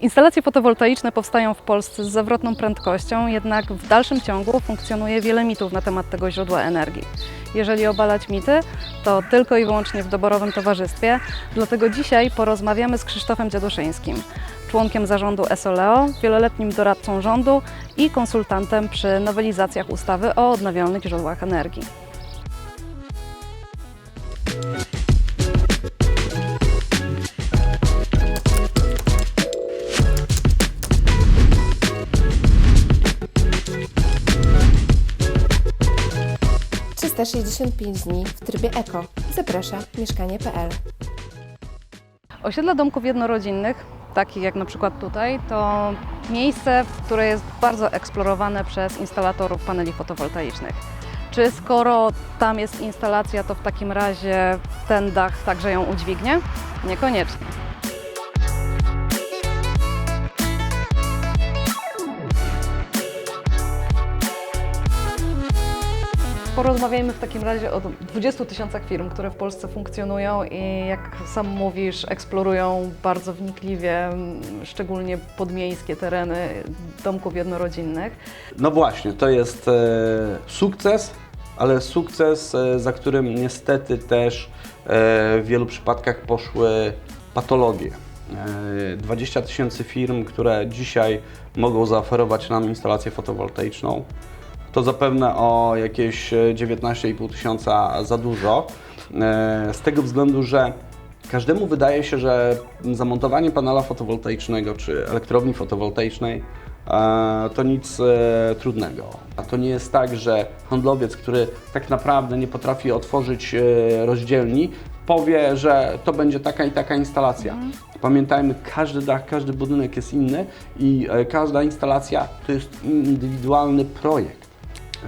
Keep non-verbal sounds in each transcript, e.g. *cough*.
Instalacje fotowoltaiczne powstają w Polsce z zawrotną prędkością, jednak w dalszym ciągu funkcjonuje wiele mitów na temat tego źródła energii. Jeżeli obalać mity, to tylko i wyłącznie w doborowym towarzystwie, dlatego dzisiaj porozmawiamy z Krzysztofem Dziaduszyńskim, członkiem zarządu ESOLEO, wieloletnim doradcą rządu i konsultantem przy nowelizacjach ustawy o odnawialnych źródłach energii. 365 dni w trybie eko. Zaprasza mieszkanie.pl. Osiedla domków jednorodzinnych, takich jak na przykład tutaj, to miejsce, które jest bardzo eksplorowane przez instalatorów paneli fotowoltaicznych. Czy skoro tam jest instalacja, to w takim razie ten dach także ją udźwignie? Niekoniecznie. Porozmawiajmy w takim razie o 20 tysiącach firm, które w Polsce funkcjonują i jak sam mówisz, eksplorują bardzo wnikliwie, szczególnie podmiejskie tereny domków jednorodzinnych. No właśnie, to jest e, sukces, ale sukces, e, za którym niestety też e, w wielu przypadkach poszły patologie. E, 20 tysięcy firm, które dzisiaj mogą zaoferować nam instalację fotowoltaiczną, to zapewne o jakieś e, 19,5 tysiąca za dużo. E, Z tego względu, że każdemu wydaje się, że zamontowanie panela fotowoltaicznego czy elektrowni fotowoltaicznej e, to nic e, trudnego. A to nie jest tak, że handlowiec, który tak naprawdę nie potrafi otworzyć e, rozdzielni, powie, że to będzie taka i taka instalacja. Pamiętajmy, każdy dach, każdy budynek jest inny i e, każda instalacja to jest indywidualny projekt.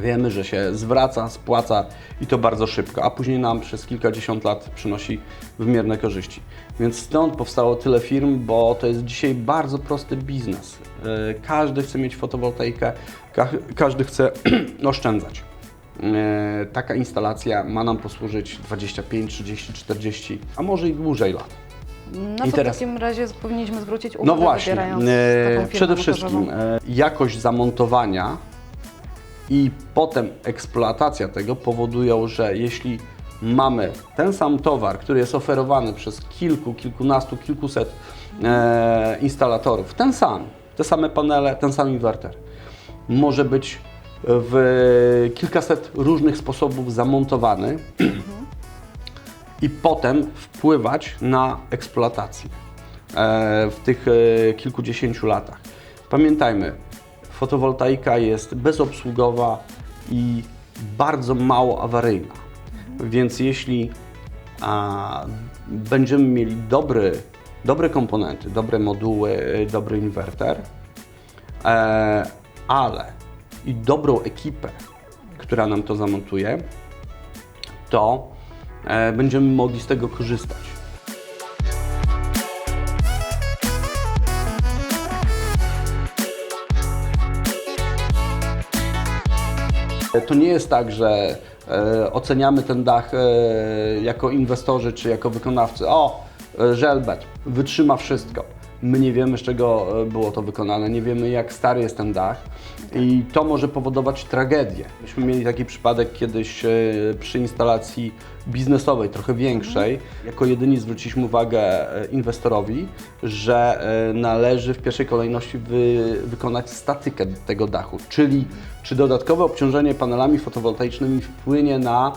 Wiemy, że się zwraca, spłaca i to bardzo szybko, a później nam przez kilkadziesiąt lat przynosi wymierne korzyści. Więc stąd powstało tyle firm, bo to jest dzisiaj bardzo prosty biznes. E, Każdy chce mieć fotowoltaikę, ka- każdy chce *clears throat* oszczędzać. E, Taka instalacja ma nam posłużyć 25, 30, 40, a może i dłużej lat. Na I co teraz- w takim razie powinniśmy zwrócić uwagę, No właśnie, e, przede wszystkim jakość zamontowania i potem eksploatacja tego powodują, że jeśli mamy ten sam towar, który jest oferowany przez kilku, kilkunastu, kilkuset e, instalatorów, ten sam, te same panele, ten sam inwerter, może być w kilkaset różnych sposobów zamontowany i potem wpływać na eksploatację e, w tych e, kilkudziesięciu latach. Pamiętajmy, fotowoltaika jest bezobsługowa i bardzo mało awaryjna. Więc jeśli a, będziemy mieli dobry, dobre komponenty, dobre moduły, dobry inwerter, e, ale i dobrą ekipę, która nam to zamontuje, to e, będziemy mogli z tego korzystać. To nie jest tak, że e, oceniamy ten dach e, jako inwestorzy czy jako wykonawcy. O, e, żelbet, wytrzyma wszystko. My nie wiemy, z czego e, było to wykonane, nie wiemy, jak stary jest ten dach i to może powodować tragedię. Myśmy mieli taki przypadek kiedyś e, przy instalacji biznesowej, trochę większej. Jako jedyni zwróciliśmy uwagę e, inwestorowi, że należy w pierwszej kolejności wy, wykonać statykę tego dachu, czyli czy dodatkowe obciążenie panelami fotowoltaicznymi wpłynie na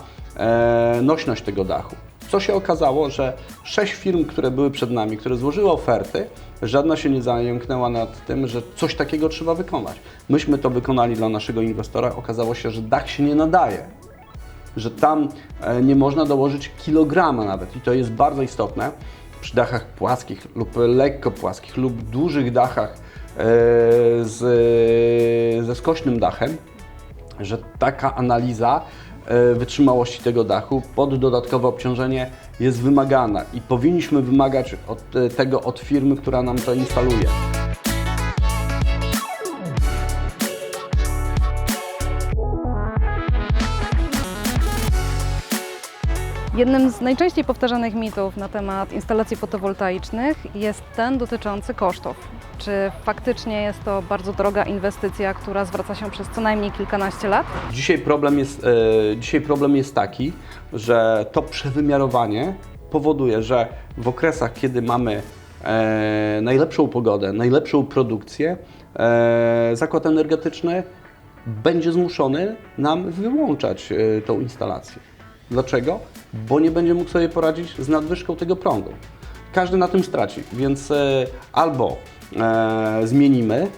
nośność tego dachu. Co się okazało, że sześć firm, które były przed nami, które złożyły oferty, żadna się nie zająknęła nad tym, że coś takiego trzeba wykonać. Myśmy to wykonali dla naszego inwestora. Okazało się, że dach się nie nadaje że tam e, nie można dołożyć kilograma nawet i to jest bardzo istotne przy dachach płaskich lub lekko płaskich lub dużych dachach e, z, ze skośnym dachem, że taka analiza e, wytrzymałości tego dachu pod dodatkowe obciążenie jest wymagana i powinniśmy wymagać od, e, tego od firmy, która nam to instaluje. Jednym z najczęściej powtarzanych mitów na temat instalacji fotowoltaicznych jest ten dotyczący kosztów. Czy faktycznie jest to bardzo droga inwestycja, która zwraca się przez co najmniej kilkanaście lat? Dzisiaj problem jest, e, dzisiaj problem jest taki, że to przewymiarowanie powoduje, że w okresach, kiedy mamy e, najlepszą pogodę, najlepszą produkcję, e, zakład energetyczny będzie zmuszony nam wyłączać e, tą instalację. Dlaczego? Bo nie będzie mógł sobie poradzić z nadwyżką tego prądu. Każdy na tym straci, więc e, albo e, zmienimy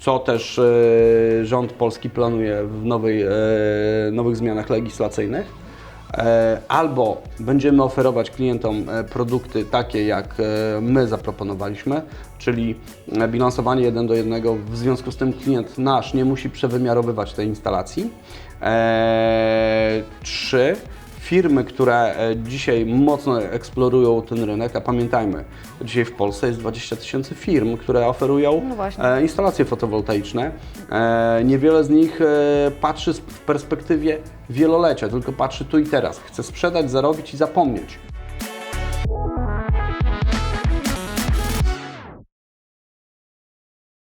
co też e, rząd polski planuje w nowej, e, nowych zmianach legislacyjnych. E, Albo będziemy oferować klientom e, produkty takie, jak e, my zaproponowaliśmy, czyli bilansowanie 1 do 1, w związku z tym klient nasz nie musi przewymiarowywać tej instalacji. Trzy, firmy, które e, dzisiaj mocno eksplorują ten rynek, a pamiętajmy, dzisiaj w Polsce jest 20 tysięcy firm, które oferują No e, instalacje fotowoltaiczne. E, Niewiele z nich patrzy w perspektywie wielolecia, tylko patrzy tu i teraz. Chce sprzedać, zarobić i zapomnieć.